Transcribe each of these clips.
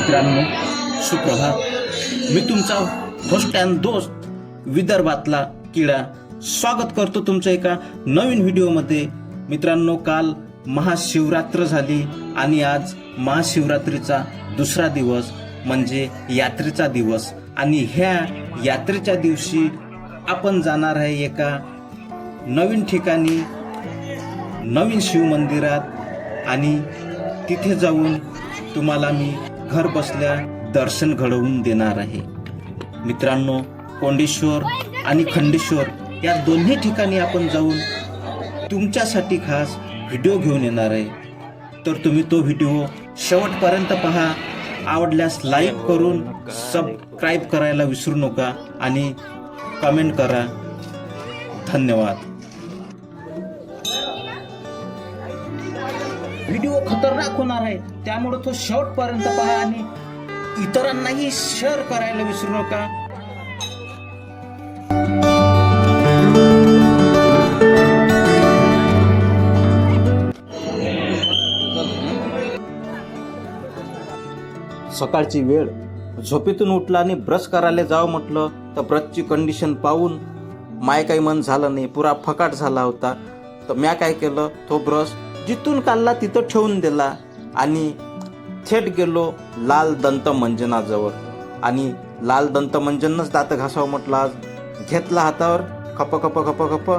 मित्रांनो सुप्रभात. मी तुमचा होस्ट अँड दोस्त विदर्भातला किडा. स्वागत करतो तुमचं एका नवीन व्हिडिओमध्ये. मित्रांनो काल महाशिवरात्र झाली आणि आज महाशिवरात्रीचा दुसरा दिवस म्हणजे यात्रेचा दिवस. आणि ह्या यात्रेच्या दिवशी आपण जाणार आहे एका नवीन ठिकाणी नवीन शिव मंदिरात आणि तिथे जाऊन तुम्हाला मी घर बसल्या दर्शन घडवून देणार आहे. मित्रांनो कोंडेश्वर आणि खंडेश्वर या दोन्ही ठिकाणी आपण जाऊन तुमच्यासाठी खास व्हिडिओ घेऊन येणार आहे. तर तुम्ही तो व्हिडिओ शेवटपर्यंत पहा. आवडल्यास लाईक करून सबस्क्राईब करायला विसरू नका आणि कमेंट करा. धन्यवाद. व्हिडिओ खतरनाक होणार आहे. त्यामुळे तो शेवटपर्यंत पहा आणि इतरांनाही शेअर करायला विसरू नका. सकाळची वेळ. झोपेतून उठला आणि ब्रश करायला जावं म्हटलं तर ब्रशची कंडिशन पाहून माय काही मन झालं नाही पुरा फकाट झाला होता. तर म्या काय केलं तो ब्रश जिथून काढला तिथं ठेवून दिला. आणि थेट गेलो लाल दंत मंजनाजवळ आणि लाल दंत मंजनच दात घासावं म्हटलं आज. घेतला हातावर खप खप खप खप.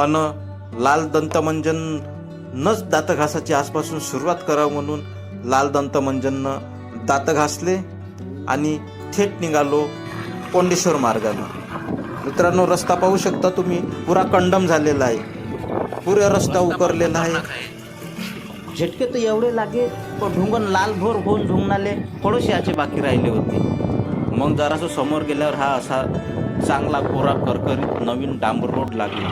अन लाल दंत मंजनच दात घासाची आजपासून सुरुवात करावं म्हणून लाल दंत मंजननं दात घासले आणि थेट निघालो कोंडेश्वर मार्गाने. मित्रांनो रस्ता पाहू शकता तुम्ही पुरा कंडम झालेला आहे. पुरा रस्ता उकरलेला आहे. झटके तर एवढे लागे पण ढुंगण लालभोर होऊन झुंगणाले ढुंगणाले पडोशियाचे बाकी राहिले होते. मग जरासं समोर गेल्यावर हा असा चांगला कोरा करकरीत नवीन डांबर रोड लागला.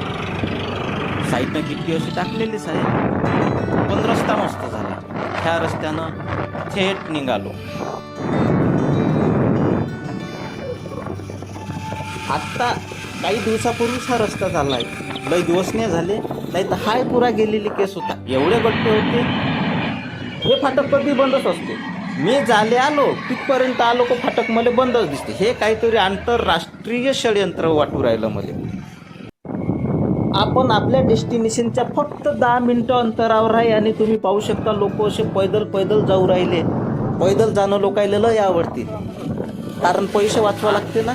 साईडनं किती अशी टाकलेलीच आहे पण रस्ता मस्त झाला. ह्या रस्त्यानं थेट निघालो. आत्ता काही दिवसापूर्वीच हा रस्ता झाला आहे लय दिवस नाही झाले नाही तर हाय पुरा गेलेली केस होता. एवढे गट्टे होते. हे फाटक कधी बंदच असते. मी झाले आलो तिथपर्यंत आलो को फाटक मला बंदच दिसते. हे काहीतरी आंतरराष्ट्रीय षडयंत्र वाटू राहिलं मला. आपण आपल्या डेस्टिनेशनच्या फक्त दहा मिनटं अंतरावर आहे आणि तुम्ही पाहू शकता लोक असे पैदल पैदल जाऊ राहिले. पैदल जाणं लोकायला लय आवडते कारण पैसे वाचवा लागते ना.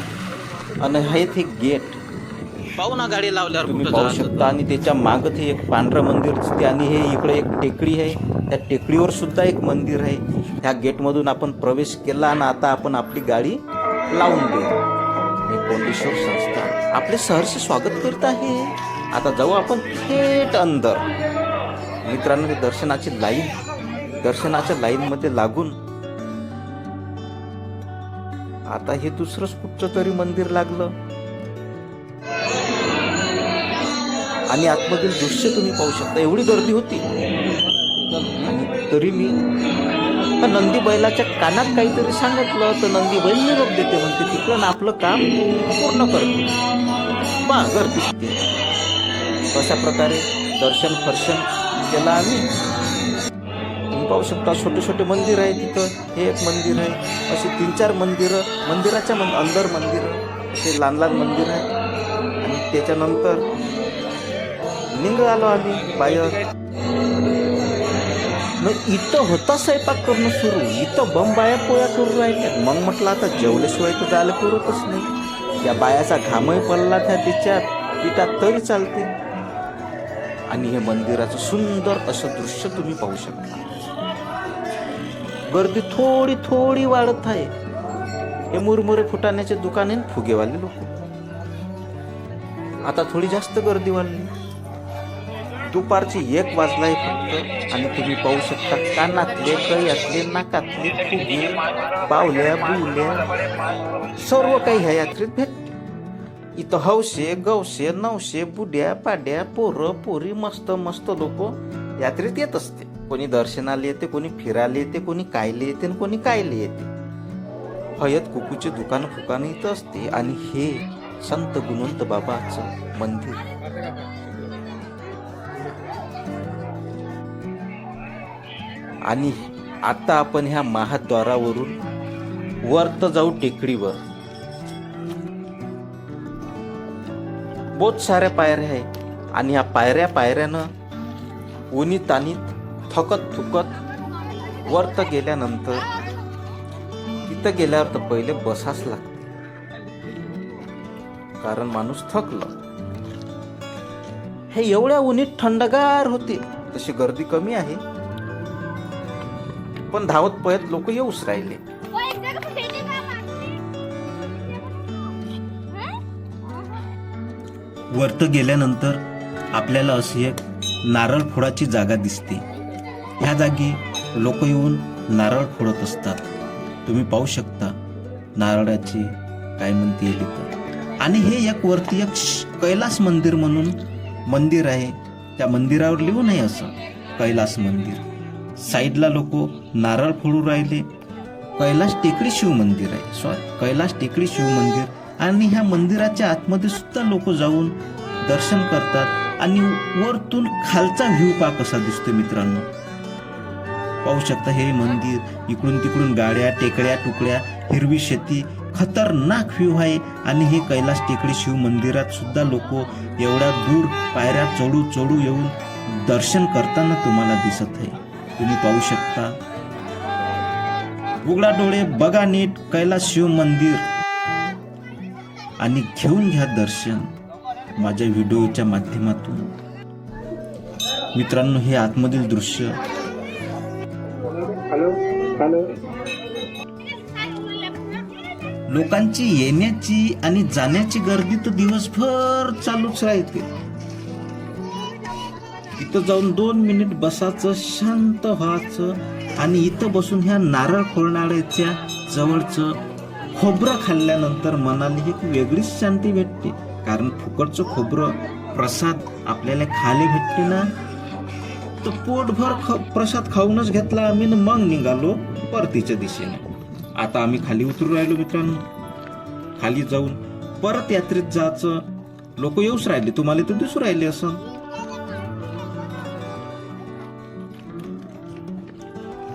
आणि हे ते गेट पाहू ना गाडी लावल्यावर तुम्ही पाहू शकता आणि त्याच्या मागं ते एक पांढरं मंदिर दिसते आणि हे इकडे एक टेकडी आहे. त्या टेकडीवर सुद्धा एक मंदिर आहे. त्या गेटमधून आपण प्रवेश केला आणि आता आपण आपली गाडी लावून देऊ. हे कोंडेश्वर संस्था आपले सहर्ष स्वागत करत आहे. आता जाऊ आपण थेट अंदर. मित्रांनो दर्शनाची लाईन. दर्शनाच्या लाईनमध्ये लागून आता हे दुसरंच कुठचं तरी मंदिर लागलं. आणि आतमधील दृश्य तुम्ही पाहू शकता. एवढी गर्दी होती. आणि तरी मी त्या नंदी बैलाच्या कानात काहीतरी सांगितलं. तर नंदी बैल निरोप देते म्हणते तिकडं ना आपलं काम पूर्ण करते बा गर्दी अशा प्रकारे दर्शन फर्शन केलं आम्ही. तुम्ही पाहू शकता छोटे छोटे मंदिर आहे तिथं. हे एक मंदिर आहे. असे तीन चार मंदिरं मंदिराच्या मन अंदर मंदिरं असे लहान लहान मंदिर आहे आणि त्याच्यानंतर निघालो आम्ही बाहेर. मग इथं होता स्वयंपाक करणं सुरू. इथं बम बाया पोळ्या करू राहिल्या मग म्हटलं आता जेवल्याशिवाय तर जायला पुरतच नाही. या बायाचा घामही पडला त्या तिच्यात. पिठात तरी चालते. आणि हे मंदिराचं सुंदर असं दृश्य तुम्ही पाहू शकता. गर्दी थोडी थोडी वाढत आहे. हे मुरमुरे फुटाण्याचे दुकान आहे फुगेवाले लोक. आता थोडी जास्त गर्दी वाढली. दुपारची एक वाजलाय फक्त आणि तुम्ही पाहू शकता कानातले कळ्यातले नाकातले फुगे बावल्या बुवल्या सर्व काही ह्या यात्रेत भेटते. इथं हौशे गवशे नवशे बुड्या पाड्या पोरं पोरी मस्त मस्त लोक यात्रेत येत असते. कोणी दर्शनाला येते कोणी फिरायला येते कोणी कायले येते आणि कोणी कायले येते. हयत कुकूचे दुकान फुकान इथं असते आणि हे संत गुणवंत बाबाचं मंदिर. आणि आता आपण ह्या महाद्वारावरून वरत जाऊ टेकडीवर. बहुत साऱ्या पायऱ्या आहे आणि ह्या पायऱ्या पायऱ्यानं उनी तानीत थकत थुकत वरत गेल्यानंतर तिथं गेल्यावर तर पहिले बसाच लागते. कारण माणूस थकलं. हे एवढ्या उन्हीत थंडगार होते. तशी गर्दी कमी आहे. पण धावत पळत लोक येऊच राहिले. वर्त गेल्यानंतर आपल्याला अशी एक नारळ फोडाची जागा दिसते. ह्या जागी लोक येऊन नारळ फोडत असतात. तुम्ही पाहू शकता नारळाची काय म्हणते तिथं आणि हे एक वरती एक कैलास मंदिर म्हणून मंदिर आहे. त्या मंदिरावर लिहून आहे असं. कैलास मंदिर. साईडला लोक नारळ फोडू राहिले. कैलाश टेकडी शिव मंदिर आहे. सॉरी कैलाश टेकडी शिव मंदिर. आणि ह्या मंदिराच्या आतमध्ये सुद्धा लोक जाऊन दर्शन करतात. आणि वरतून खालचा व्ह्यू पा कसा दिसतो मित्रांनो. पाहू शकता हे मंदिर इकडून तिकडून गाड्या टेकड्या तुकड्या हिरवी शेती खतरनाक व्ह्यू आहे. आणि हे कैलास टेकडी शिव मंदिरात सुद्धा लोक एवढ्या दूर पायऱ्या चढू चढू येऊन दर्शन करताना तुम्हाला दिसत आहे. तुम्ही पाहू शकता. उघडा डोळे बघा नीट कैलास शिव मंदिर. आणि घेऊन घ्या दर्शन माझ्या व्हिडिओच्या माध्यमातून. मित्रांनो हे आतमधील दृश्य. लोकांची येण्याची आणि जाण्याची गर्दी तर दिवसभर चालूच राहते. इथं जाऊन दोन मिनिट बसायचं शांत व्हायचं आणि इथं बसून ह्या नारळ खोळणाऱ्याच्या जवळचं खोबरं खाल्ल्यानंतर मनाला एक वेगळीच शांती भेटते. कारण फुकटचं खोबरं प्रसाद आपल्याला खाले भेटते ना? तर पोटभर ख प्रसाद खाऊनच घेतला आम्ही मग निघालो परतीच्या दिशेने. आता आम्ही खाली उतरू राहिलो मित्रांनो. खाली जाऊन परत यात्रेत जायचं. लोक येऊच राहिले. तुम्हाला तर दिसू राहिले असं.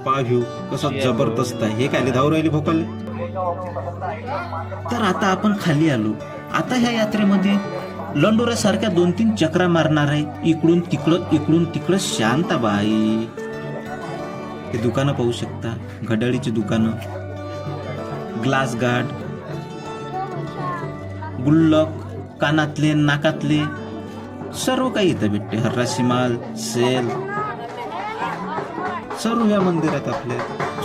पाव्ह्यू कसं जबरदस्त आहे. हे काय धावू राहिले भोकाले? तर आता आपण खाली आलो. आता ह्या यात्रेमध्ये लंडोऱ्यासारख्या दोन तीन चक्रा मारणार आहे इकडून तिकडं इकडून तिकडं शांताबाई. हे दुकानं पाहू शकता. घड्याळीची दुकानं. Glass guard. गुल्लक कानातले नाकातले. सर्व काही इथं भेटते. हर्राशी माल सेल. सर्व या मंदिरात आपल्या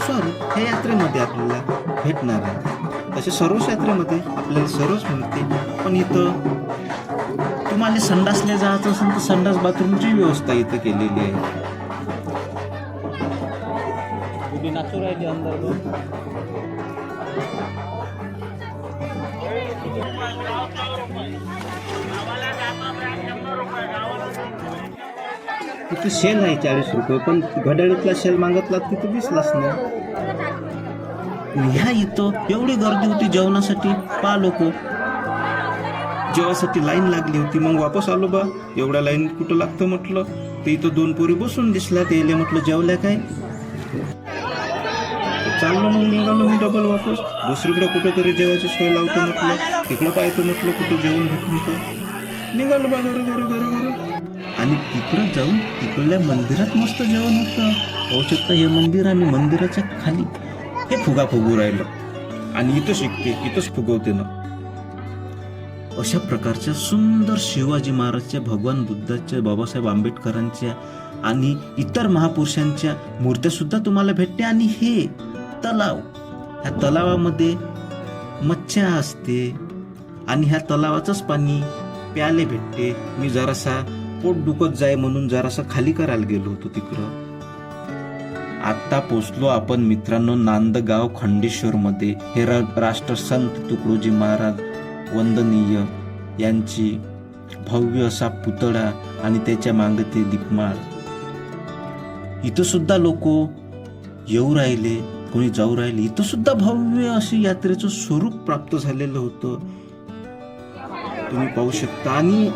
सॉरी या यात्रेमध्ये आपल्याला भेटणार आहे. तसे सर्वच यात्रेमध्ये आपल्याला सर्वच मिळते पण इथं तुम्हाला संडासला जायचं असेल तर संडास बाथरूमची व्यवस्था इथं केलेली आहे. नाचू राहिली अंदर तिथे शेल आहे चाळीस रुपये पण घड्याळीतला शेल मागतला तिथे दिसलाच नाही. ह्या इथं एवढी गर्दी होती जेवणासाठी? पा लोक. जेवासाठी लाईन लागली होती. मग वापस आलो बा. एवढ्या लाईन कुठं लागतं म्हटलं? ते इथं दोन पोरी बसून दिसल्या ते म्हटलं जेवल्या काय? चाललो मग निघालो मी डबल वापस. दुसरीकडे कुठं तरी जेवायची सोय लावतो म्हटलं. तिकडं पाहतो म्हटलं कुठं जेवण भेटून निघालो बा घरी घरी घरी घरी. आणि तिकडं जाऊन तिकडल्या मंदिरात मस्त जेवण होतं. पाहू शकता हे मंदिर आणि मंदिराच्या खाली. हे फुगा फुगू राहिलं. आणि इथं शिकते इथंच फुगवते ना. अशा प्रकारच्या सुंदर शिवाजी महाराजच्या भगवान बुद्धाच्या बाबासाहेब आंबेडकरांच्या आणि इतर महापुरुषांच्या मूर्त्यासुद्धा तुम्हाला भेटते. आणि हे तलाव ह्या तलावामध्ये मच्छ्या असते. आणि ह्या तलावाचंच पाणी प्याले भेटते. मी जरासा पोट दुखत जाय म्हणून जरासा खाली करायला गेलो होतो तिकडं. आत्ता पोचलो आपण मित्रांनो नांदगाव खंडेश्वरमध्ये. हे रा- राष्ट्रसंत तुकडोजी महाराज वंदनीय यांची भव्य असा पुतळा आणि त्याच्यामागे ते दीपमाळ. इथं सुद्धा लोक येऊ राहिले कोणी जाऊ राहिले. इथं सुद्धा भव्य अशी यात्रेचं स्वरूप प्राप्त झालेलं होतं. तुम्ही पाहू शकता. आणि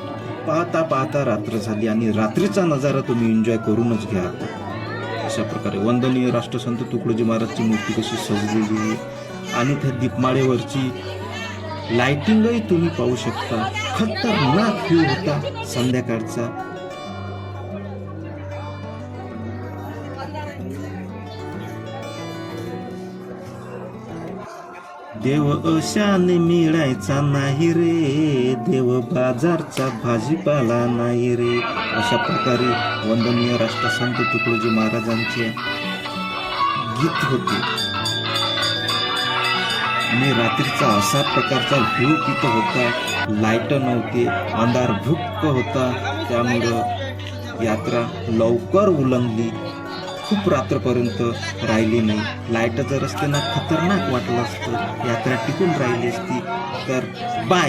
पाहता पाहता रात्र झाली आणि रात्रीचा नजारा तुम्ही एन्जॉय करूनच घ्या. अशा प्रकारे वंदनीय राष्ट्रसंत तुकडोजी महाराजची मूर्ती कशी सजलेली आहे आणि त्या दीपमाळेवरची लाइटिंगही तुम्ही पाहू शकता. खतरनाक व्ह्यू होता संध्याकाळचा. देव अशाने मिळायचा नाही रे. देव बाजारचा भाजीपाला नाही रे. अशा प्रकारे वंदनीय राष्ट्रसंत तुकडोजी महाराजांचे गीत होते. आणि रात्रीचा असा प्रकारचा व्ह्यू तिथं होता. लाइट नव्हती अंधार भुक्क होता. त्यामुळं यात्रा लवकर उलंगली. खूप रात्रपर्यंत राहिली नाही. लाइट जर असते ना खतरनाक वाटलं असतं. यात्रा टिकून राहिली असती. तर बाय